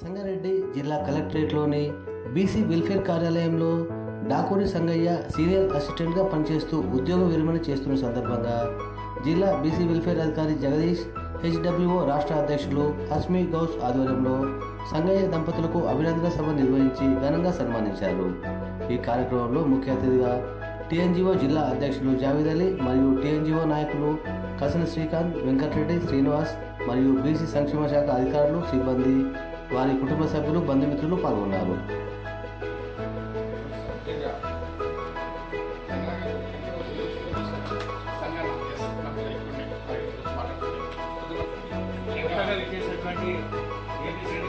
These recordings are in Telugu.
సంగారెడ్డి జిల్లా కలెక్టరేట్లోని బీసీ వెల్ఫేర్ కార్యాలయంలో డాకూరి సంగయ్య సీనియర్ అసిస్టెంట్గా పనిచేస్తూ ఉద్యోగ విరమణ చేస్తున్న సందర్భంగా జిల్లా బీసీ వెల్ఫేర్ అధికారి జగదీష్ హెచ్డబ్ల్యూఓ రాష్ట్ర అధ్యక్షులు హస్మి గౌస్ ఆధ్వర్యంలో సంగయ్య దంపతులకు అభినందన సభ నిర్వహించి ఘనంగా సన్మానించారు. ఈ కార్యక్రమంలో ముఖ్య అతిథిగా టీఎన్జీఓ జిల్లా అధ్యక్షులు జావేద్ అలీ మరియు టీఎన్జిఓ నాయకులు కసిన శ్రీకాంత్ వెంకటరెడ్డి శ్రీనివాస్ మరియు బీసీ సంక్షేమ శాఖ అధికారులు సిబ్బంది వారి కుటుంబ సభ్యులు బంధుమిత్రులు పాల్గొన్నారు. కొత్తగా విచ్చేసినటువంటి ఏపీసీడీ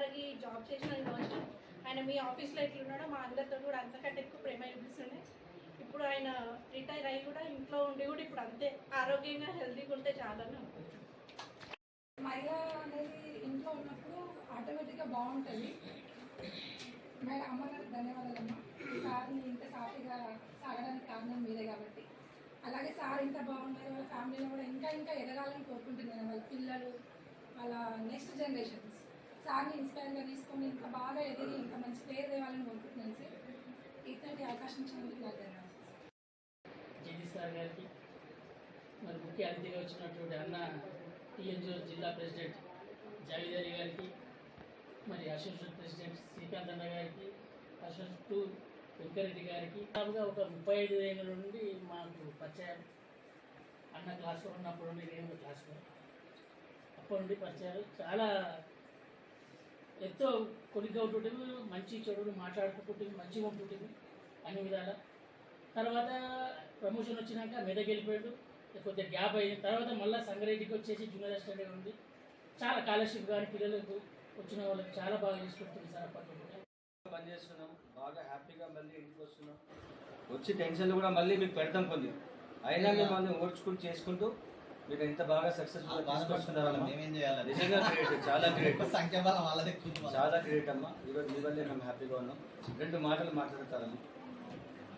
ఇంతవరకు జాబ్ చేసిన రోజు ఆయన మీ ఆఫీస్లో ఎట్లున్నాడో మా అందరితో కూడా అంతకంటే ఎక్కువ ప్రేమ చూపిస్తుండే. ఇప్పుడు ఆయన రిటైర్ అయ్యి కూడా ఇంట్లో ఉండి కూడా ఇప్పుడు అంతే. ఆరోగ్యంగా హెల్తీగా ఉంటే చాలని అనుకుంటున్నాను. మహిళ అనేది ఇంట్లో ఉన్నప్పుడు ఆటోమేటిక్గా బాగుంటుంది. మేడం అమ్మ గారికి సార్ని ఇంత సాఫీగా సాగడానికి కారణం మీరే కాబట్టి. అలాగే సార్ ఇంత బాగున్నారు వాళ్ళ ఫ్యామిలీలో కూడా ఇంకా ఇంకా ఎదగాలని కోరుకుంటున్నాను. వాళ్ళ పిల్లలు వాళ్ళ నెక్స్ట్ జనరేషన్. సార్ని ఇన్స్పైర్గా తీసుకొని ఇంకా బాగా ఎదిగి ఇంకా మంచి పేరు తేవాలని కోరుకుంటున్నాను సార్. ఇతడి అవకాశం ఇచ్చినందుకు నాకు ధన్యవాదాలు. సార్ గారికి మరి ముఖ్య అతిథిగా వచ్చినటువంటి అన్న టీఎన్జిఓ జిల్లా ప్రెసిడెంట్ జావిదారి గారికి మరి అసోసియేట్ ప్రెసిడెంట్ శ్రీకాంత్ అన్న గారికి అసోసియేట్ టూ వెంకరెడ్డి గారికి దాదాపుగా ఒక ముప్పై ఐదు ఏళ్ళ నుండి మాకు పరిచయం. అన్న క్లాస్లో ఉన్నప్పుడు నుండి నేను క్లాస్లో. అప్పటి నుండి పరిచయాలు. చాలా ఎంతో కొద్దిగా ఉంటుంటుంది. మంచి చెడులు మాట్లాడుకుంటుంది మంచిగా ఉంటుంది అన్ని విధాలా. తర్వాత ప్రమోషన్ వచ్చినాక మెదక్ వెళ్ళిపోయాడు. కొద్దిగా గ్యాప్ అయిన తర్వాత మళ్ళీ సంగారెడ్డికి వచ్చేసి జూనియర్ అసిస్టెంట్గా ఉంది చాలా స్కాలర్షిప్ కానీ పిల్లలకు వచ్చిన వాళ్ళకి చాలా బాగా చేసుకుంటుంది సార్ అప్పట్లో కూడా. పనిచేస్తున్నాం బాగా హ్యాపీగా మళ్ళీ ఇంటికి వస్తున్నాం. వచ్చి టెన్షన్లు కూడా మళ్ళీ మీకు పెడతాం కొన్ని. అయినా మేము మళ్ళీ ఓడ్చుకుంటూ చేసుకుంటూ మీరు ఇంత బాగా సక్సెస్ఫుల్ చేయాలి నిజంగా గ్రేట్ చాలా గ్రేట్ సంఖ్యాబలం వాళ్ళదే చాలా గ్రేట్ అమ్మా. ఈరోజు మీ వల్లే మేము హ్యాపీగా ఉన్నాం. రెండు మాటలు మాట్లాడతారమ్మా.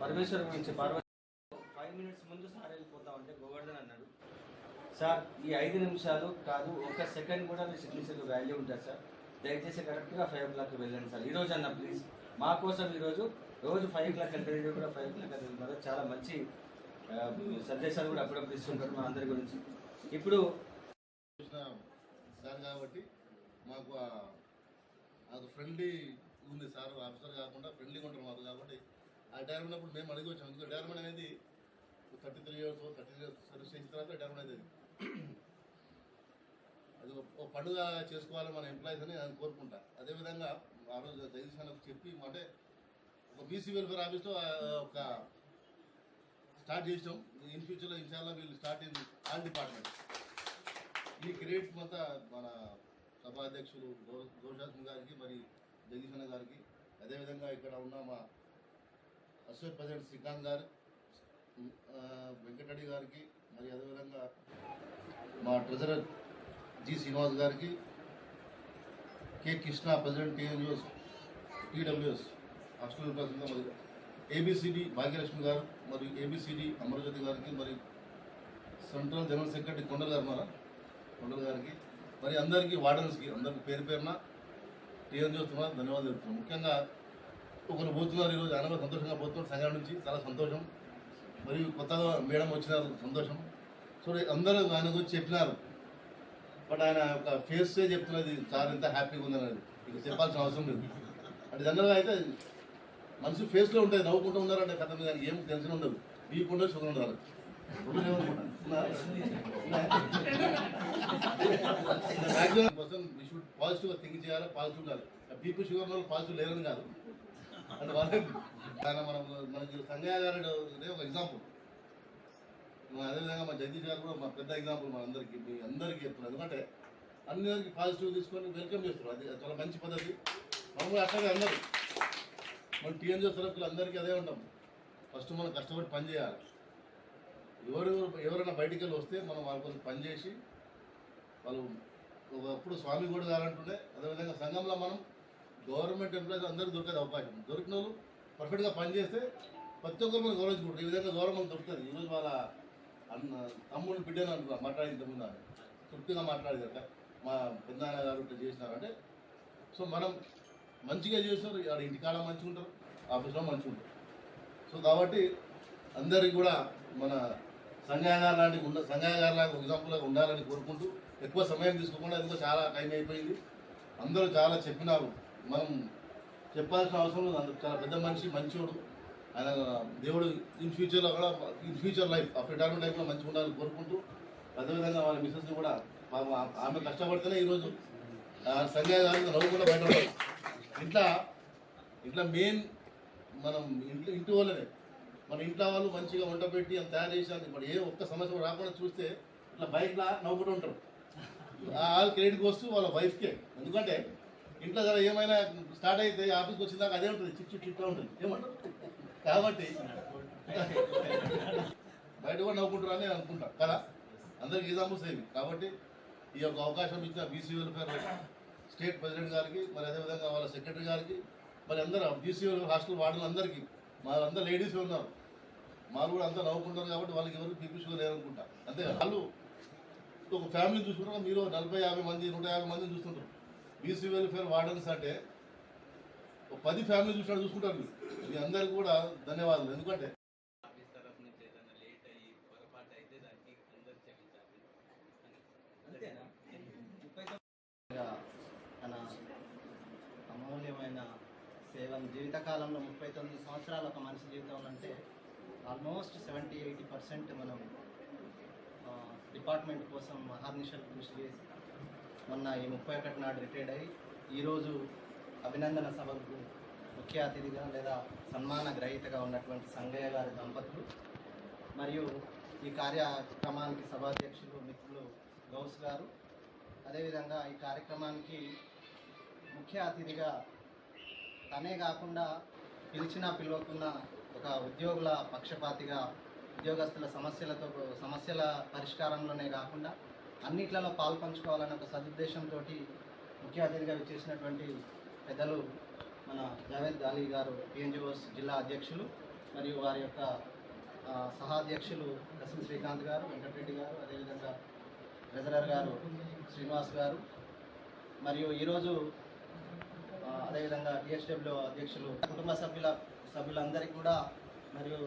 పరమేశ్వర్ గురించి పార్వతి ఫైవ్ మినిట్స్ ముందు సార్ వెళ్ళిపోతాం అంటే గోవర్ధన్ అన్నాడు. సార్ ఈ ఐదు నిమిషాలు కాదు ఒక సెకండ్ కూడా మీ సిగ్నేచర్ వాల్యూ ఉంటుంది సార్? దయచేసి కరెక్ట్గా ఫైవ్ ఓ క్లాక్ వెళ్ళండి సార్. ఈ రోజు అన్న ప్లీజ్ మా కోసం ఈరోజు రోజు ఫైవ్ ఓ క్లాక్ వెళ్తారు కూడా ఫైవ్ ఓ క్లాక్ వెళ్తున్నారు చాలా మంచి సందేశాలు కూడా అప్పుడప్పుడు ఇస్తుంటారు మా అందరి గురించి. ఇప్పుడు చూసిన సార్ కాబట్టి మాకు మాకు అది ఫ్రెండ్లీ ఉంది సార్ ఆఫీసర్ కాకుండా ఫ్రెండ్లీగా ఉంటారు మాకు కాబట్టి. ఆ రిటైర్మెంట్ అప్పుడు మేము అడిగి వచ్చాం ఎందుకంటే రిటైర్మెంట్ అనేది thirty three years thirty years service చేసిన తర్వాత రిటైర్మెంట్ అనేది. అది ఒక- పండుగ చేసుకోవాలి మన ఎంప్లాయీస్ అని నేను కోరుకుంటా. అదేవిధంగా ఆ రోజు జగదీష్ చెప్పి అంటే ఒక బీసీ వెల్ఫేర్ ఆఫీస్లో ఒక స్టార్ట్ చేసినాం. ఇన్ ఫ్యూచర్లో ఇన్షాల్లో వీళ్ళు స్టార్ట్ అయింది ఆల్ డిపార్ట్మెంట్ ఈ క్రెడిట్ మొత్తం మన సభ అధ్యక్షులు గౌశాస్మి గారికి మరి జగదీశన్న గారికి. అదేవిధంగా ఇక్కడ ఉన్న మా అసోసియేట్ ప్రెసిడెంట్ శ్రీకాంత్ గారు వెంకటరెడ్డి గారికి మరి అదేవిధంగా మా ట్రెజరర్ జి శ్రీనివాస్ గారికి K Krishna president TNGOs TWS hostel president ABCD Bhagyalakshmi గారు మరియు ఏబిసిడి అమరజ్యోతి గారికి మరి సెంట్రల్ జనరల్ సెక్రటరీ కొండల గారు మన కొండల గారికి. మరి అందరికీ వార్డెన్స్కి అందరికి పేరు పేరున టీఎన్జిఓస్ ధన్యవాదాలు చెప్తున్నాం ముఖ్యంగా ఒకరు పోతున్నారు ఈరోజు అనగా సంతోషంగా పోతున్నారు. సంఘం నుంచి చాలా సంతోషం. మరియు కొత్తగా మేడం వచ్చినారు సంతోషం. సో అందరూ ఆయన గురించి చెప్పినారు. బట్ ఆయన ఒక ఫేస్ చెప్తున్నది సార్ ఎంత హ్యాపీగా ఉందన్నది. ఇక చెప్పాల్సిన అవసరం లేదు. అంటే జనరల్గా అయితే మనిషి ఫేస్లో ఉంటుంది నవ్వుకుంటూ ఉన్నారంటే కథ మీద ఏం టెన్షన్ ఉండదు. బీపీ ఉండదు షుగర్ ఉండదు పాజిటివ్గా థింక్ చేయాలి పాజిటివ్ ఉండాలి. బీపీ షుగర్ వల్ల పాజిటివ్ లేరని కాదు. అంటే వాళ్ళకి ఆయన మనం మనకి సంజయ్ గారు ఒక ఎగ్జాంపుల్ అదేవిధంగా మా జగదీష్ గారు కూడా మా పెద్ద ఎగ్జాంపుల్ మా అందరికీ మీ అందరికీ చెప్తున్నారు. ఎందుకంటే అందరికి పాజిటివ్ తీసుకొని వెల్కమ్ చేస్తున్నారు అది చాలా మంచి పద్ధతి. మనం అట్లాగే అందరూ. మన టీఎన్జీ సరుకులు అందరికీ అదే ఉంటాం. ఫస్ట్ మనం కష్టపడి పని చేయాలి. ఎవరు ఎవరైనా బయటికి వెళ్ళి వస్తే మనం వాళ్ళ కోసం పని చేసి వాళ్ళు ఒకప్పుడు స్వామి కూడా కావాలంటుండే అదేవిధంగా సంఘంలో మనం గవర్నమెంట్ ఎంప్లాయీస్ అందరూ దొరికేది అవకాశం. దొరికిన వాళ్ళు పర్ఫెక్ట్గా పనిచేస్తే ప్రతి ఒక్కరు మనం గౌరవించుకుంటారు ఈ విధంగా గౌరవం దొరుకుతుంది. ఈరోజు వాళ్ళ అన్న తమ్ముడు బిడ్డని అంటున్నారు మాట్లాడింది ముందు. తృప్తిగా మాట్లాడేదట మా పెద్దనాన్న గారు ఇట్లా చేసినారంటే సో మనం మంచిగా చేసినారు. ఆడ ఇంటికాడ మంచిగా ఉంటారు ఆఫీస్లో మంచిగా ఉంటారు సో కాబట్టి అందరికి కూడా మన సంజయ్ గారు లాంటి ఉన్న సంజయ్ లాగా లాంటి ఎగ్జాంపుల్గా ఉండాలని కోరుకుంటూ ఎక్కువ సమయం తీసుకోకుండా ఎందుకో చాలా టైం అయిపోయింది. అందరూ చాలా చెప్పినారు. మనం చెప్పాల్సిన అవసరం లేదు. అందరూ చాలా పెద్ద మనిషి మంచివాడు ఆయన దేవుడు ఇన్ ఫ్యూచర్లో కూడా ఇన్ ఫ్యూచర్ లైఫ్ ఆ రిటైర్మెంట్ లైఫ్లో మంచిగా ఉండాలని కోరుకుంటూ అదేవిధంగా వాళ్ళ మిస్సెస్ని కూడా ఆమె కష్టపడితేనే ఈరోజు సంఘాగారు సంజయ్ గారు నవ్వు కూడా బయట ఇంట్లో ఇంట్లో మెయిన్ మనం ఇంట్లో ఇంటి వాళ్ళనే. మన ఇంట్లో వాళ్ళు మంచిగా వంట పెట్టి అంత తయారు చేసి ఇప్పుడు ఏ ఒక్క సమస్య రాకుండా చూస్తే ఇట్లా బయటలా నవ్వుకుంటూ ఉంటారు. ఆ క్రెడిట్కి వస్తూ వాళ్ళ వైఫ్కే ఎందుకంటే ఇంట్లో జర ఏమైనా స్టార్ట్ అయితే ఆఫీస్కి వచ్చిన దాకా అదే ఉంటుంది. చిట్ చిట్ చిట్లా ఉంటుంది. ఏమంటారు కాబట్టి బయట కూడా నవ్వుకుంటారు అని అనుకుంటా. కదా? అందరికి ఎగ్జాంపుల్స్ ఏవి కాబట్టి ఈ యొక్క అవకాశం ఇచ్చిన బీసీ వెల్ఫేర్ స్టేట్ ప్రెసిడెంట్ గారికి మరి అదేవిధంగా వాళ్ళ సెక్రటరీ గారికి మరి అందరూ బీసీ హాస్టల్ వార్డులు అందరికీ మా అందరూ లేడీస్ ఉన్నారు. వాళ్ళు కూడా అంతా నవ్వుకుంటారు కాబట్టి వాళ్ళకి బీపీ షుగర్ లేరనుకుంటా. అంతే వాళ్ళు ఒక ఫ్యామిలీ చూసుకుంటారు మీరు నలభై యాభై మంది నూట యాభై మందిని చూస్తుంటారు బీసీ వెల్ఫేర్ వార్డన్స్ అంటే ఒక పది ఫ్యామిలీ చూసినట్టు చూసుకుంటారు మీరు. మీ అందరికీ కూడా ధన్యవాదాలు. ఎందుకంటే ఆఫీస్ తరఫు నుంచి ఏదైనా లేట్ అయ్యి పొరపాటు అయితే దానికి అందరు క్షమించాలి అంతేనా ముప్పై తన అమూల్యమైన సేవను జీవితకాలంలో ముప్పై తొమ్మిది సంవత్సరాలు ఒక మనిషి జీవితంలో అంటే ఆల్మోస్ట్ సెవెంటీ ఎయిటీ పర్సెంట్ మనం డిపార్ట్మెంట్ కోసం మహార్నిషల్ కృషి చేసి మొన్న ఈ ముప్పై ఒకటి నాడు రిటైర్డ్ అయ్యి ఈరోజు అభినందన సభకు ముఖ్య అతిథిగా లేదా సన్మాన గ్రహీతగా ఉన్నటువంటి సంగయ్య గారి దంపతులు మరియు ఈ కార్యక్రమానికి సభాధ్యక్షులు మిత్రులు గౌస్ గారు. అదేవిధంగా ఈ కార్యక్రమానికి ముఖ్య అతిథిగా తనే కాకుండా పిలిచినా పిలవకున్నా ఒక ఉద్యోగుల పక్షపాతిగా ఉద్యోగస్తుల సమస్యలతో సమస్యల పరిష్కారంలోనే కాకుండా అన్నిట్లలో పాల్పంచుకోవాలనే ఒక సదుద్దేశంతో ముఖ్య అతిథిగా విచ్చేసినటువంటి పెద్దలు మన జావేద్ అలీ గారు పిఎన్జిఓస్ జిల్లా అధ్యక్షులు మరియు వారి యొక్క సహాధ్యక్షులు ఎస్ఎం శ్రీకాంత్ గారు వెంకటరెడ్డి గారు అదేవిధంగా ట్రెజరర్ గారు శ్రీనివాస్ గారు. మరియు ఈరోజు అదేవిధంగా డిఎస్డబ్ల్యూ అధ్యక్షులు కుటుంబ సభ్యుల సభ్యులందరికీ కూడా మరియు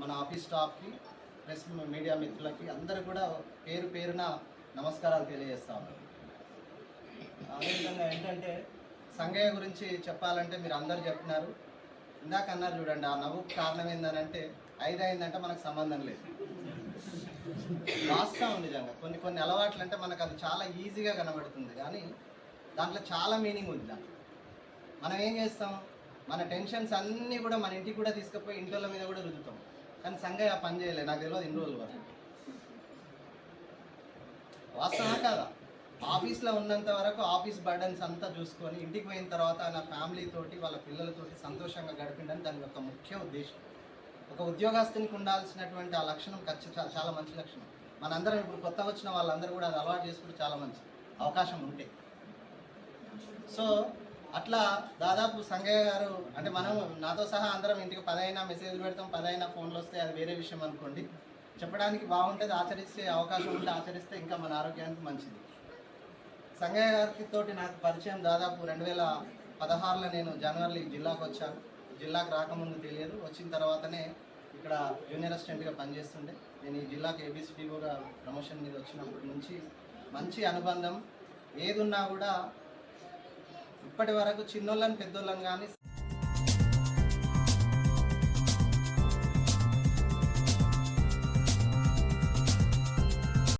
మన ఆఫీస్ స్టాఫ్కి ప్లస్ మీడియా మిత్రులకి అందరూ కూడా పేరు పేరున నమస్కారాలు తెలియజేస్తా అదేవిధంగా ఏంటంటే సంగయ్య గురించి చెప్పాలంటే మీరు అందరు చెప్తున్నారు ఇందాక అన్నారు చూడండి ఆ నవ్వుకు కారణం ఏంటంటే ఐదు అయిందంటే మనకు సంబంధం లేదు. వాస్తవం నిజంగా కొన్ని కొన్ని అలవాట్లు అంటే మనకు అది చాలా ఈజీగా కనబడుతుంది. కానీ దాంట్లో చాలా మీనింగ్ ఉంది దాంట్లో. మనం ఏం చేస్తాం? మన టెన్షన్స్ అన్నీ కూడా మన ఇంటికి కూడా తీసుకుపోయి ఇంట్లో మీద కూడా రుద్దుతాం. కానీ సంగయ్య పని చేయలేదు. నాకు తెలియదు ఇన్ని రోజులు వరకు. వాస్తవా కాదా? ఆఫీస్లో ఉన్నంత వరకు ఆఫీస్ బర్డన్స్ అంతా చూసుకొని ఇంటికి పోయిన తర్వాత నా ఫ్యామిలీతోటి వాళ్ళ పిల్లలతోటి సంతోషంగా గడిపిండని దాని యొక్క ముఖ్య ఉద్దేశం. ఒక ఉద్యోగస్తునికి ఉండాల్సినటువంటి ఆ లక్షణం ఖచ్చితంగా చాలా మంచి లక్షణం. మనందరం ఇప్పుడు కొత్త వచ్చిన వాళ్ళందరూ కూడా అది అలవాటు చేసుకుంటే చాలా మంచి అవకాశం ఉంటే. సో అట్లా దాదాపు సంగయ్య గారు అంటే మనం నాతో సహా అందరం ఇంటికి పదైనా మెసేజ్లు పెడతాం పదైనా ఫోన్లు వస్తే అది వేరే విషయం అనుకోండి. చెప్పడానికి బాగుంటుంది ఆచరిస్తే అవకాశం ఉంటే ఆచరిస్తే ఇంకా మన ఆరోగ్యానికి మంచిది. సంగయ్య గారికి తోటి నాకు పరిచయం దాదాపు రెండు వేల పదహారులో నేను జనవరి జిల్లాకు వచ్చాను. జిల్లాకు రాకముందు తెలియదు వచ్చిన తర్వాతనే ఇక్కడ జూనియర్ అసిస్టెంట్గా పనిచేస్తుండే. నేను ఈ జిల్లాకి ఏబిసిడిఓగా ప్రమోషన్ మీద వచ్చినప్పటి నుంచి మంచి అనుబంధం ఏదున్నా కూడా ఇప్పటి వరకు చిన్నోళ్ళని పెద్దోళ్ళని కానీ